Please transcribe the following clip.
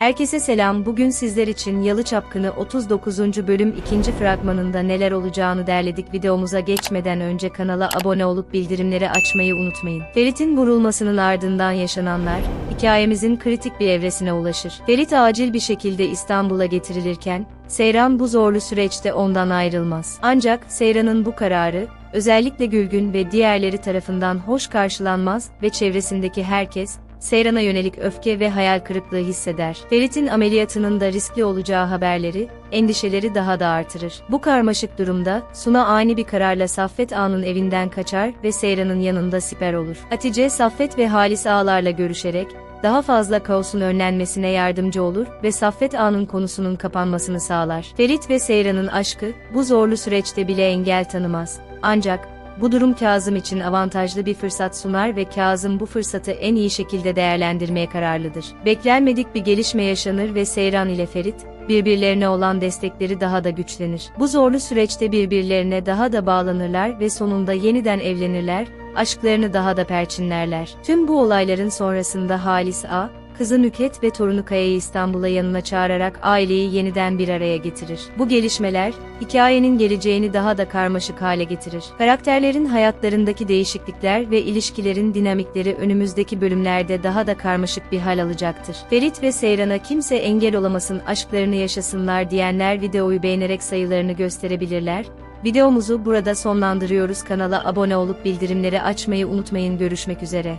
Herkese selam. Bugün sizler için Yalı Çapkını 39. bölüm 2. fragmanında neler olacağını derledik. Videomuza geçmeden önce kanala abone olup bildirimleri açmayı unutmayın. Ferit'in vurulmasının ardından yaşananlar, hikayemizin kritik bir evresine ulaşır. Ferit acil bir şekilde İstanbul'a getirilirken, Seyran bu zorlu süreçte ondan ayrılmaz. Ancak Seyran'ın bu kararı, özellikle Gülgün ve diğerleri tarafından hoş karşılanmaz ve çevresindeki herkes, Seyran'a yönelik öfke ve hayal kırıklığı hisseder. Ferit'in ameliyatının da riskli olacağı haberleri, endişeleri daha da artırır. Bu karmaşık durumda, Suna ani bir kararla Saffet Ağa'nın evinden kaçar ve Seyran'ın yanında siper olur. Hatice, Saffet ve Halis Ağalarla görüşerek, daha fazla kaosun önlenmesine yardımcı olur ve Saffet Ağa'nın konusunun kapanmasını sağlar. Ferit ve Seyran'ın aşkı, bu zorlu süreçte bile engel tanımaz. Ancak, bu durum Kazım için avantajlı bir fırsat sunar ve Kazım bu fırsatı en iyi şekilde değerlendirmeye kararlıdır. Beklenmedik bir gelişme yaşanır ve Seyran ile Ferit, birbirlerine olan destekleri daha da güçlenir. Bu zorlu süreçte birbirlerine daha da bağlanırlar ve sonunda yeniden evlenirler, aşklarını daha da perçinlerler. Tüm bu olayların sonrasında Halis A, kızı Nüket ve torunu Kaya'yı İstanbul'a yanına çağırarak aileyi yeniden bir araya getirir. Bu gelişmeler, hikayenin geleceğini daha da karmaşık hale getirir. Karakterlerin hayatlarındaki değişiklikler ve ilişkilerin dinamikleri önümüzdeki bölümlerde daha da karmaşık bir hal alacaktır. Ferit ve Seyran'a kimse engel olamasın aşklarını yaşasınlar diyenler videoyu beğenerek sayılarını gösterebilirler. Videomuzu burada sonlandırıyoruz. Kanala abone olup bildirimleri açmayı unutmayın. Görüşmek üzere.